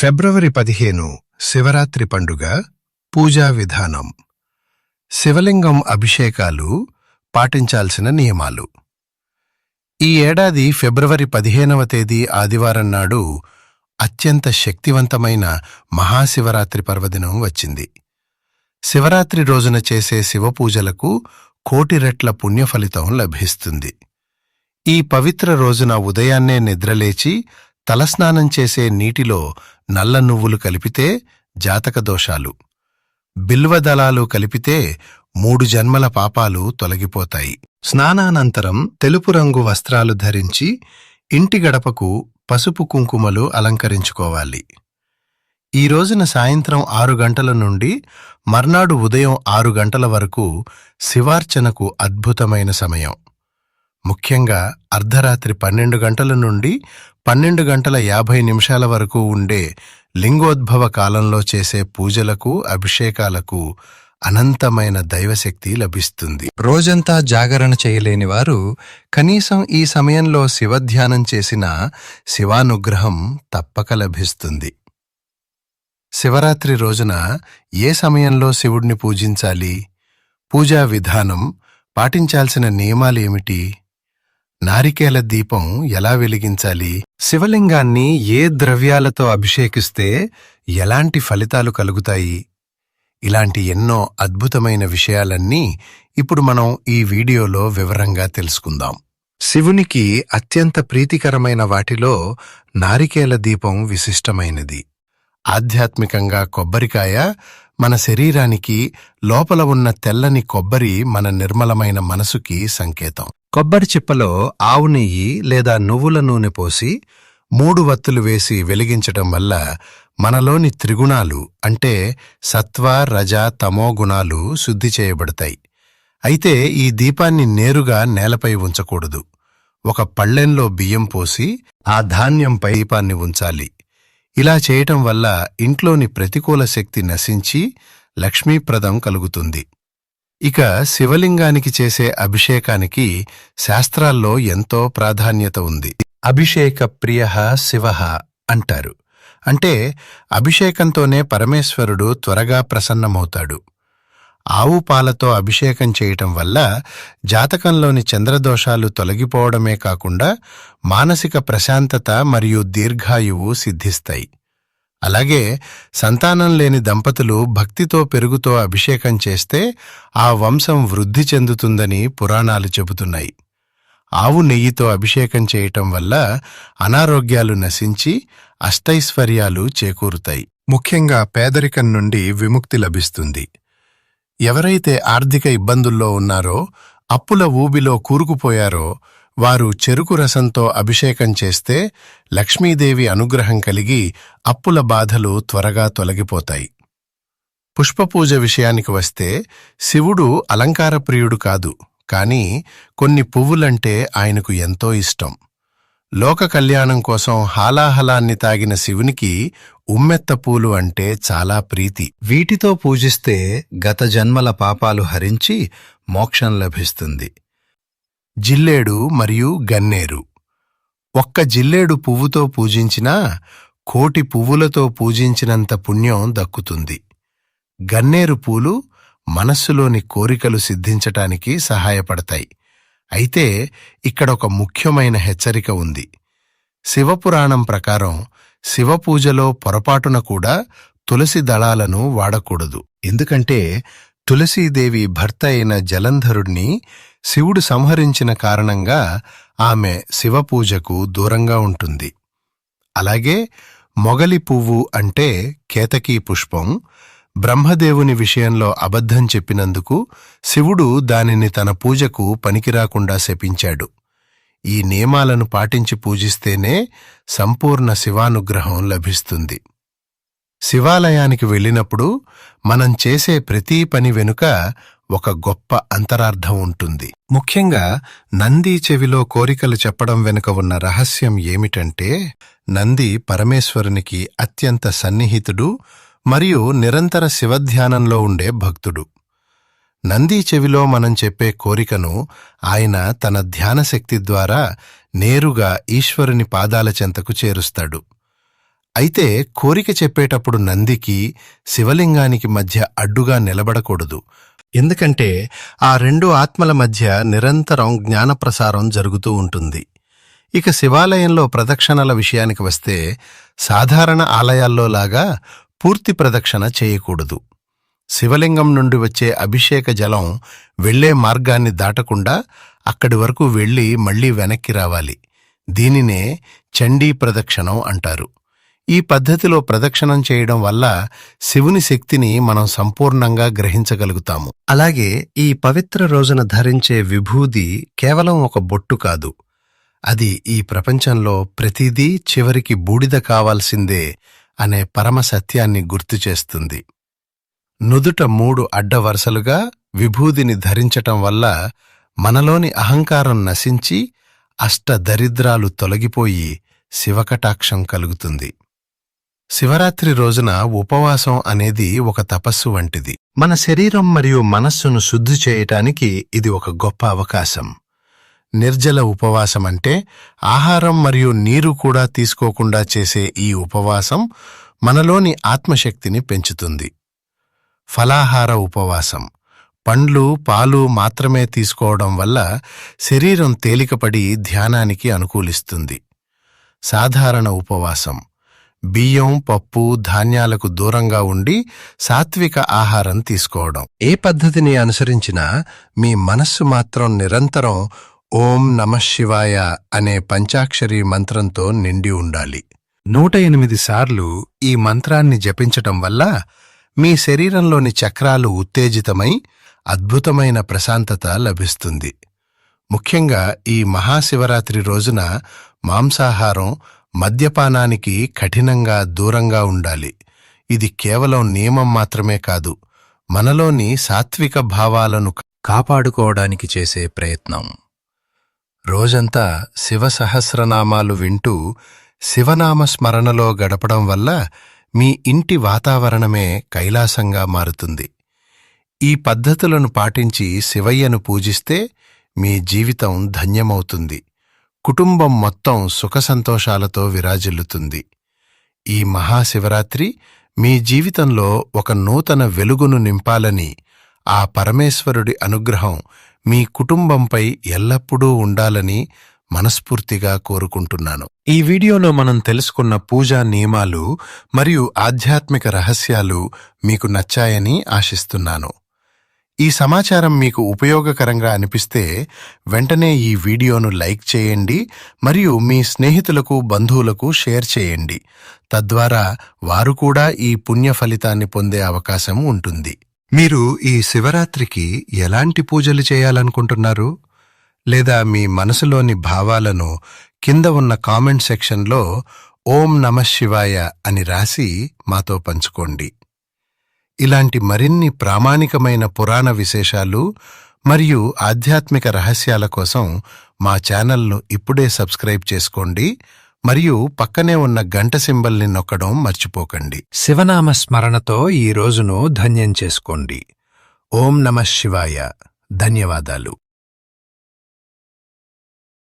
ఫిబ్రవరి పదిహేను శివరాత్రి పండుగ పూజా విధానం. శివలింగం అభిషేకాలు పాటించాల్సిన నియమాలు. ఈ ఏడాది ఫిబ్రవరి పదిహేనవ తేదీ ఆదివారం నాడు అత్యంత శక్తివంతమైన మహాశివరాత్రి పర్వదినం వచ్చింది. శివరాత్రి రోజున చేసే శివపూజలకు కోటి రెట్ల పుణ్యఫలితం లభిస్తుంది. ఈ పవిత్ర రోజున ఉదయాన్నే నిద్రలేచి తలస్నానం చేసే నీటిలో నల్ల నువ్వులు కలిపితే జాతక దోషాలు. బిల్వదళాలు కలిపితే మూడు జన్మల పాపాలు తొలగిపోతాయి. స్నానానంతరం తెలుపు రంగు వస్త్రాలు ధరించి ఇంటి గడపకు పసుపు కుంకుమలు అలంకరించుకోవాలి. ఈ రోజున సాయంత్రం ఆరు గంటల నుండి మర్నాడు ఉదయం ఆరు గంటల వరకు శివార్చనకు అద్భుతమైన సమయం. ముఖ్యంగా అర్ధరాత్రి పన్నెండు గంటల నుండి పన్నెండు గంటల యాభై నిమిషాల వరకు ఉండే లింగోద్భవ కాలంలో చేసే పూజలకు అభిషేకాలకు అనంతమైన దైవశక్తి లభిస్తుంది. రోజంతా జాగరణ చేయలేని వారు కనీసం ఈ సమయంలో శివధ్యానం చేసిన శివానుగ్రహం తప్పక లభిస్తుంది. శివరాత్రి రోజున ఏ సమయంలో శివుడిని పూజించాలి? పూజా విధానం పాటించాల్సిన నియమాలేమిటి? నారికేల దీపం ఎలా వెలిగించాలి? శివలింగాన్ని ఏ ద్రవ్యాలతో అభిషేకిస్తే ఎలాంటి ఫలితాలు కలుగుతాయి? ఇలాంటి ఎన్నో అద్భుతమైన విషయాలన్నీ ఇప్పుడు మనం ఈ వీడియోలో వివరంగా తెలుసుకుందాం. శివునికి అత్యంత ప్రీతికరమైన వాటిలో నారికేల దీపం విశిష్టమైనది. ఆధ్యాత్మికంగా కొబ్బరికాయ మన శరీరానికి లోపల ఉన్న తెల్లని కొబ్బరి మన నిర్మలమైన మనసుకి సంకేతం. కొబ్బరి చిప్పలో ఆవు నెయ్యి లేదా నువ్వుల నూనె పోసి మూడు వత్తులు వేసి వెలిగించటం వల్ల మనలోని త్రిగుణాలు అంటే సత్వ రజ తమో గుణాలు శుద్ధి చేయబడతాయి. అయితే ఈ దీపాన్ని నేరుగా నేలపై ఉంచకూడదు. ఒక పళ్ళెంలో బియ్యం పోసి ఆ ధాన్యంపై దీపాన్ని ఉంచాలి. ఇలా చేయటం వల్ల ఇంట్లోని ప్రతికూల శక్తి నశించి లక్ష్మీప్రదం కలుగుతుంది. ఇక శివలింగానికి చేసే అభిషేకానికి శాస్త్రాల్లో ఎంతో ప్రాధాన్యత ఉంది. అభిషేక ప్రియ శివ అంటారు. అంటే అభిషేకంతోనే పరమేశ్వరుడు త్వరగా ప్రసన్నమవుతాడు. ఆవు పాలతో అభిషేకం చేయటం వల్ల జాతకంలోని చంద్రదోషాలు తొలగిపోవడమే కాకుండా మానసిక ప్రశాంతత మరియు దీర్ఘాయువు సిద్ధిస్తాయి. అలాగే సంతానం లేని దంపతులు భక్తితో పెరుగుతో అభిషేకం చేస్తే ఆ వంశం వృద్ధి చెందుతుందని పురాణాలు చెబుతున్నాయి. ఆవు నెయ్యితో అభిషేకం చేయటం వల్ల అనారోగ్యాలు నశించి అష్టైశ్వర్యాలు చేకూరుతాయి. ముఖ్యంగా పేదరికం నుండి విముక్తి లభిస్తుంది. ఎవరైతే ఆర్థిక ఇబ్బందుల్లో ఉన్నారో అప్పుల ఊబిలో కూరుకుపోయారో వారు చెరుకు రసంతో అభిషేకం చేస్తే లక్ష్మీదేవి అనుగ్రహం కలిగి అప్పుల బాధలు త్వరగా తొలగిపోతాయి. పుష్పపూజ విషయానికి వస్తే శివుడు అలంకార ప్రియుడు కాదు కాని కొన్ని పువ్వులంటే ఆయనకు ఎంతో ఇష్టం. లోక కళ్యాణం కోసం హాలాహలాన్ని తాగిన శివునికి ఉమ్మెత్త పూలు అంటే చాలా ప్రీతి. వీటితో పూజిస్తే గత జన్మల పాపాలు హరించి మోక్షం లభిస్తుంది. జిల్లేడు మరియు గన్నేరు. ఒక్క జిల్లేడు పువ్వుతో పూజించినా కోటి పువ్వులతో పూజించినంత పుణ్యం దక్కుతుంది. గన్నేరు పూలు మనస్సులోని కోరికలు సిద్ధించటానికి సహాయపడతాయి. అయితే ఇక్కడ ఒక ముఖ్యమైన హెచ్చరిక ఉంది. శివపురాణం ప్రకారం శివపూజలో పొరపాటున కూడా తులసి దళాలను వాడకూడదు. ఎందుకంటే తులసీదేవి భర్త అయిన జలంధరుణ్ణి శివుడు సంహరించిన కారణంగా ఆమె శివపూజకు దూరంగా ఉంటుంది. అలాగే మొగలి పువ్వు అంటే కేతకీ పుష్పం బ్రహ్మదేవుని విషయంలో అబద్ధం చెప్పినందుకు శివుడు దానిని తన పూజకు పనికిరాకుండా శపించాడు. ఈ నియమాలను పాటించి పూజిస్తేనే సంపూర్ణ శివానుగ్రహం లభిస్తుంది. శివాలయానికి వెళ్ళినప్పుడు మనం చేసే ప్రతి పని వెనుక ఒక గొప్ప అంతరార్థం ఉంటుంది. ముఖ్యంగా నంది చెవిలో కోరికలు చెప్పడం వెనుక ఉన్న రహస్యం ఏమిటంటే నంది పరమేశ్వరునికి అత్యంత సన్నిహితుడు మరియు నిరంతర శివధ్యానంలో ఉండే భక్తుడు. నంది చెవిలో మనం చెప్పే కోరికను ఆయన తన ధ్యానశక్తి ద్వారా నేరుగా ఈశ్వరుని పాదాల చెంతకు చేరుస్తాడు. అయితే కోరిక చెప్పేటప్పుడు నందికి శివలింగానికి మధ్య అడ్డుగా నిలబడకూడదు. ఎందుకంటే ఆ రెండు ఆత్మల మధ్య నిరంతరం జ్ఞానప్రసారం జరుగుతూ ఉంటుంది. ఇక శివాలయంలో ప్రదక్షిణల విషయానికి వస్తే సాధారణ ఆలయాల్లోలాగా పూర్తి ప్రదక్షిణ చేయకూడదు. శివలింగం నుండి వచ్చే అభిషేక జలం వెళ్ళే మార్గాన్ని దాటకుండా అక్కడి వరకు వెళ్ళి మళ్ళీ వెనక్కి రావాలి. దీనినే చండీ ప్రదక్షిణం అంటారు. ఈ పద్ధతిలో ప్రదక్షిణం చేయడం వల్ల శివుని శక్తిని మనం సంపూర్ణంగా గ్రహించగలుగుతాము. అలాగే ఈ పవిత్ర రోజున ధరించే విభూది కేవలం ఒక బొట్టు కాదు. అది ఈ ప్రపంచంలో ప్రతిదీ చివరికి బూడిద కావాల్సిందే అనే పరమ సత్యాన్ని గుర్తు చేస్తుంది. నుదుట మూడు అడ్డవరసలుగా విభూదిని ధరించటం వల్ల మనలోని అహంకారం నశించి అష్ట దరిద్రాలు తొలగిపోయి శివకటాక్షం కలుగుతుంది. శివరాత్రి రోజున ఉపవాసం అనేది ఒక తపస్సు వంటిది. మన శరీరం మరియు మనస్సును శుద్ధి చేయటానికి ఇది ఒక గొప్ప అవకాశం. నిర్జల ఉపవాసం అంటే ఆహారం మరియు నీరు కూడా తీసుకోకుండా చేసే ఈ ఉపవాసం మనలోని ఆత్మశక్తిని పెంచుతుంది. ఫలాహార ఉపవాసం. పండ్లు పాలు మాత్రమే తీసుకోవడం వల్ల శరీరం తేలికపడి ధ్యానానికి అనుకూలిస్తుంది. సాధారణ ఉపవాసం. బియ్యం పప్పు ధాన్యాలకు దూరంగా ఉండి సాత్విక ఆహారం తీసుకోవడం. ఏ పద్ధతిని అనుసరించినా మీ మనస్సు మాత్రం నిరంతరం ఓం నమః శివాయ అనే పంచాక్షరి మంత్రంతో నిండి ఉండాలి. నూట ఎనిమిది సార్లు ఈ మంత్రాన్ని జపించటం వల్ల మీ శరీరంలోని చక్రాలు ఉత్తేజితమై అద్భుతమైన ప్రశాంతత లభిస్తుంది. ముఖ్యంగా ఈ మహాశివరాత్రి రోజున మాంసాహారం మద్యపానానికి కఠినంగా దూరంగా ఉండాలి. ఇది కేవలం నియమం మాత్రమే కాదు మనలోని సాత్విక భావాలను కాపాడుకోవడానికి చేసే ప్రయత్నం. రోజంతా శివ సహస్రనామాలు వింటూ శివనామ స్మరణలో గడపడం వల్ల మీ ఇంటి వాతావరణమే కైలాసంగా మారుతుంది. ఈ పద్ధతులను పాటించి శివయ్యను పూజిస్తే మీ జీవితం ధన్యమవుతుంది. కుటుంబం మొత్తం సుఖసంతోషాలతో విరాజిల్లుతుంది. ఈ మహాశివరాత్రి మీ జీవితంలో ఒక నూతన వెలుగును నింపాలని ఆ పరమేశ్వరుడి అనుగ్రహం మీ కుటుంబంపై ఎల్లప్పుడూ ఉండాలని మనస్ఫూర్తిగా కోరుకుంటున్నాను. ఈ వీడియోలో మనం తెలుసుకున్న పూజా నియమాలు మరియు ఆధ్యాత్మిక రహస్యాలు మీకు నచ్చాయని ఆశిస్తున్నాను. ఈ సమాచారం మీకు ఉపయోగకరంగా అనిపిస్తే వెంటనే ఈ వీడియోను లైక్ చేయండి మరియు మీ స్నేహితులకు బంధువులకు షేర్ చేయండి. తద్వారా వారు కూడా ఈ పుణ్య ఫలితాన్ని పొందే అవకాశం ఉంటుంది. మీరు ఈ శివరాత్రికి ఎలాంటి పూజలు చేయాలనుకుంటున్నారు? లేదా మీ మనసులోని భావాలను కింద ఉన్న కామెంట్ సెక్షన్లో ఓం నమ శివాయ అని రాసి మాతో పంచుకోండి. ఇలాంటి మరిన్ని ప్రామాణికమైన పురాణ విశేషాలు మరియు ఆధ్యాత్మిక రహస్యాల కోసం మా ఛానల్ను ఇప్పుడే సబ్స్క్రైబ్ చేసుకోండి మరియు పక్కనే ఉన్న గంట సింబల్ని నొక్కడం మర్చిపోకండి. శివనామ స్మరణతో ఈ రోజును ధన్యం చేసుకోండి. ఓం నమ శివాయ. ధన్యవాదాలు.